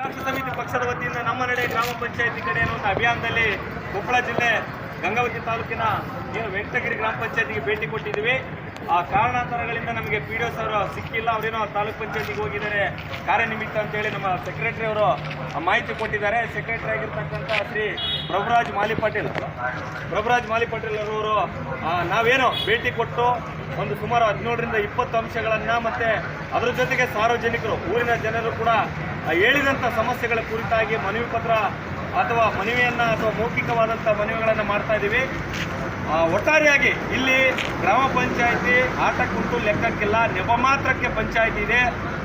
ರಾಷ್ಟ್ರ ಸಮಿತಿ ಪಕ್ಷದ ವತಿಯಿಂದ ನಮ್ಮ ನಡೆ ಗ್ರಾಮ ಪಂಚಾಯತಿ ಕಡೆ ಒಂದು ಅಭಿಯಾನದಲ್ಲಿ ಕೊಪ್ಪಳ ಜಿಲ್ಲೆ ಗಂಗಾವತಿ ತಾಲೂಕಿನ ವೆಂಕಟಗಿರಿ ಗ್ರಾಮ ಪಂಚಾಯತಿಗೆ ಭೇಟಿ ಕೊಟ್ಟಿದ್ದೀವಿ. ಆ ಕಾರಣಾಂತರಗಳಿಂದ ನಮಗೆ ಪಿ ಡಿ ಒ ಸರ್ ಸಿಕ್ಕಿಲ್ಲ, ಅವರೇನೋ ತಾಲೂಕ್ ಪಂಚಾಯತಿಗೆ ಹೋಗಿದ್ದಾರೆ. ಕಾರ್ಯನಿಮಿತ್ತ ಅಂತೇಳಿ ನಮ್ಮ ಸೆಕ್ರೆಟರಿ ಅವರು ಮಾಹಿತಿ ಕೊಟ್ಟಿದ್ದಾರೆ. ಸೆಕ್ರೆಟರಿ ಆಗಿರ್ತಕ್ಕಂಥ ಶ್ರೀ ಪ್ರಭುರಾಜ್ ಮಾಲಿ ಪಾಟೀಲ್ ಪ್ರಭುರಾಜ್ ಮಾಲಿ ಪಾಟೀಲ್ ಅವರು ನಾವೇನು ಭೇಟಿ ಕೊಟ್ಟು ಒಂದು ಸುಮಾರು ಹದಿನೇಳರಿಂದ ಇಪ್ಪತ್ತು ಅಂಶಗಳನ್ನು ಮತ್ತೆ ಅದರ ಜೊತೆಗೆ ಸಾರ್ವಜನಿಕರು, ಊರಿನ ಜನರು ಕೂಡ ಹೇಳಿದಂಥ ಸಮಸ್ಯೆಗಳ ಕುರಿತಾಗಿ ಮನವಿ ಪತ್ರ ಅಥವಾ ಮನವಿಯನ್ನು ಅಥವಾ ಮೌಖಿಕವಾದಂಥ ಮನವಿಗಳನ್ನು ಮಾಡ್ತಾ ಇದ್ದೀವಿ ಒಟ್ಟಾರೆಯಾಗಿ ಇಲ್ಲಿ ಗ್ರಾಮ ಪಂಚಾಯಿತಿ ಆಟಕ್ಕುಂಟು ಲೆಕ್ಕಕ್ಕಿಲ್ಲ, ನೆಪ ಮಾತ್ರಕ್ಕೆ ಪಂಚಾಯತಿ ಇದೆ.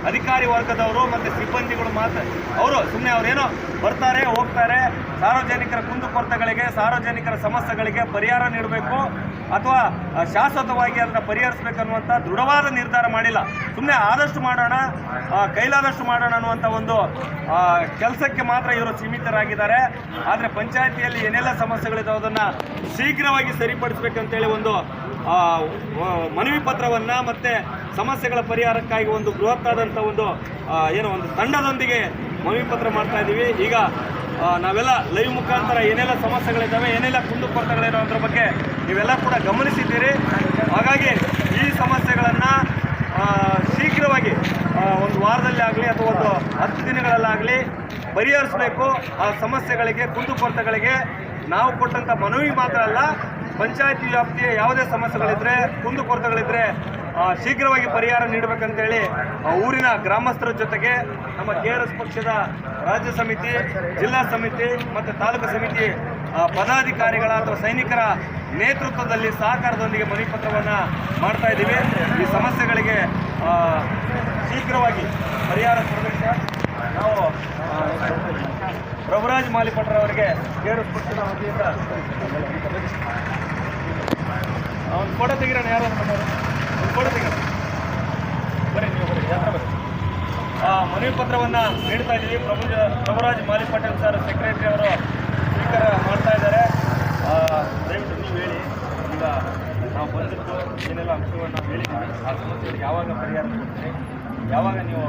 ಅಧಿಕಾರಿ ವರ್ಗದವರು ಮತ್ತು ಸಿಬ್ಬಂದಿಗಳು ಮಾತ್ರ. ಅವರು ಸುಮ್ಮನೆ ಅವರೇನೋ ಬರ್ತಾರೆ, ಹೋಗ್ತಾರೆ, ಸಾರ್ವಜನಿಕರ ಕುಂದುಕೊರತೆಗಳಿಗೆ ಸಾರ್ವಜನಿಕರ ಸಮಸ್ಯೆಗಳಿಗೆ ಪರಿಹಾರ ನೀಡಬೇಕು ಅಥವಾ ಶಾಶ್ವತವಾಗಿ ಅದನ್ನು ಪರಿಹರಿಸಬೇಕನ್ನುವಂಥ ದೃಢವಾದ ನಿರ್ಧಾರ ಮಾಡಿಲ್ಲ. ಸುಮ್ಮನೆ ಆದಷ್ಟು ಮಾಡೋಣ ಕೈಲಾದಷ್ಟು ಮಾಡೋಣ ಅನ್ನುವಂಥ ಒಂದು ಕೆಲಸಕ್ಕೆ ಮಾತ್ರ ಇವರು ಸೀಮಿತರಾಗಿದ್ದಾರೆ. ಆದರೆ ಪಂಚಾಯತಿಯಲ್ಲಿ ಏನೆಲ್ಲ ಸಮಸ್ಯೆಗಳಿದಾವೆ ಅದನ್ನು ಶೀಘ್ರವಾಗಿ ಸರಿಪಡಿಸಬೇಕಂತೇಳಿ ಒಂದು ಮನವಿ ಪತ್ರವನ್ನು ಮತ್ತು ಸಮಸ್ಯೆಗಳ ಪರಿಹಾರಕ್ಕಾಗಿ ಒಂದು ಬೃಹತ್ತಾದಂಥ ಒಂದು ಏನು ಒಂದು ತಂಡದೊಂದಿಗೆ ಮನವಿ ಪತ್ರ ಮಾಡ್ತಾ ಇದ್ದೀವಿ. ಈಗ ನಾವೆಲ್ಲ ಲೈವ್ ಮುಖಾಂತರ ಏನೆಲ್ಲ ಸಮಸ್ಯೆಗಳಿದ್ದಾವೆ, ಏನೆಲ್ಲ ಕುಂದುಕೊರತೆಗಳಿರೋ ಅದ್ರ ಬಗ್ಗೆ ನೀವೆಲ್ಲ ಕೂಡ ಗಮನಿಸಿದ್ದೀರಿ. ಹಾಗಾಗಿ ಈ ಸಮಸ್ಯೆಗಳನ್ನು ಶೀಘ್ರವಾಗಿ ಒಂದು ವಾರದಲ್ಲಿ ಆಗಲಿ ಅಥವಾ ಒಂದು ಹತ್ತು ದಿನಗಳಲ್ಲಾಗಲಿ ಪರಿಹರಿಸಬೇಕು. ಆ ಸಮಸ್ಯೆಗಳಿಗೆ ಕುಂದುಕೊರತೆಗಳಿಗೆ ನಾವು ಕೊಟ್ಟಂಥ ಮನವಿ ಮಾತ್ರ ಅಲ್ಲ, ಪಂಚಾಯತಿ ವ್ಯಾಪ್ತಿಯ ಯಾವುದೇ ಸಮಸ್ಯೆಗಳಿದ್ದರೆ ಕುಂದುಕೊರತೆಗಳಿದ್ದರೆ ಶೀಘ್ರವಾಗಿ ಪರಿಹಾರ ನೀಡಬೇಕಂತೇಳಿ ಊರಿನ ಗ್ರಾಮಸ್ಥರ ಜೊತೆಗೆ ನಮ್ಮ ಕೆ ಪಕ್ಷದ ರಾಜ್ಯ ಸಮಿತಿ, ಜಿಲ್ಲಾ ಸಮಿತಿ ಮತ್ತು ತಾಲೂಕು ಸಮಿತಿ ಪದಾಧಿಕಾರಿಗಳ ಅಥವಾ ಸೈನಿಕರ ನೇತೃತ್ವದಲ್ಲಿ ಸಹಕಾರದೊಂದಿಗೆ ಮನವಿ ಪತ್ರವನ್ನು ಮಾಡ್ತಾ ಇದ್ದೀವಿ. ಈ ಸಮಸ್ಯೆಗಳಿಗೆ ಶೀಘ್ರವಾಗಿ ಪರಿಹಾರ ಕೊಡಬೇಕು. ನಾವು ಪ್ರಭುರಾಜ್ ಮಾಲಿಪಟ್ರವರಿಗೆ ಕೆ ಆರ್ ಎಸ್ ಪಕ್ಷದ ವತಿಯಿಂದ ಅವನು ಫೋಟೋ ತೆಗಿರೋಣ ಯಾರು ಫೋಟೋ ಬರೀ ನೀವು ಬರೀ ಯಾತ್ರ ಬರೀ ಮನವಿ ಪತ್ರವನ್ನು ನೀಡ್ತಾ ಇದ್ದೀವಿ. ಪ್ರಭು ಪ್ರಭುರಾಜ್ ಮಾಲಿ ಪಟೇಲ್ ಸರ್ ಸೆಕ್ರೆಟರಿ ಅವರು ಸ್ವೀಕಾರ ಮಾಡ್ತಾ ಇದ್ದಾರೆ. ದಯವಿಟ್ಟು ನೀವು ಹೇಳಿ. ಈಗ ನಾವು ಬಂದಿದ್ದು ಏನೆಲ್ಲ ಅಂಶವನ್ನು ಹೇಳಿದ್ದೀವಿ. ಆ ಸಮಸ್ಯೆಗಳಿಗೆ ಯಾವಾಗ ಪರಿಹಾರ ಕೊಡ್ತೀರಿ? ಯಾವಾಗ ನೀವು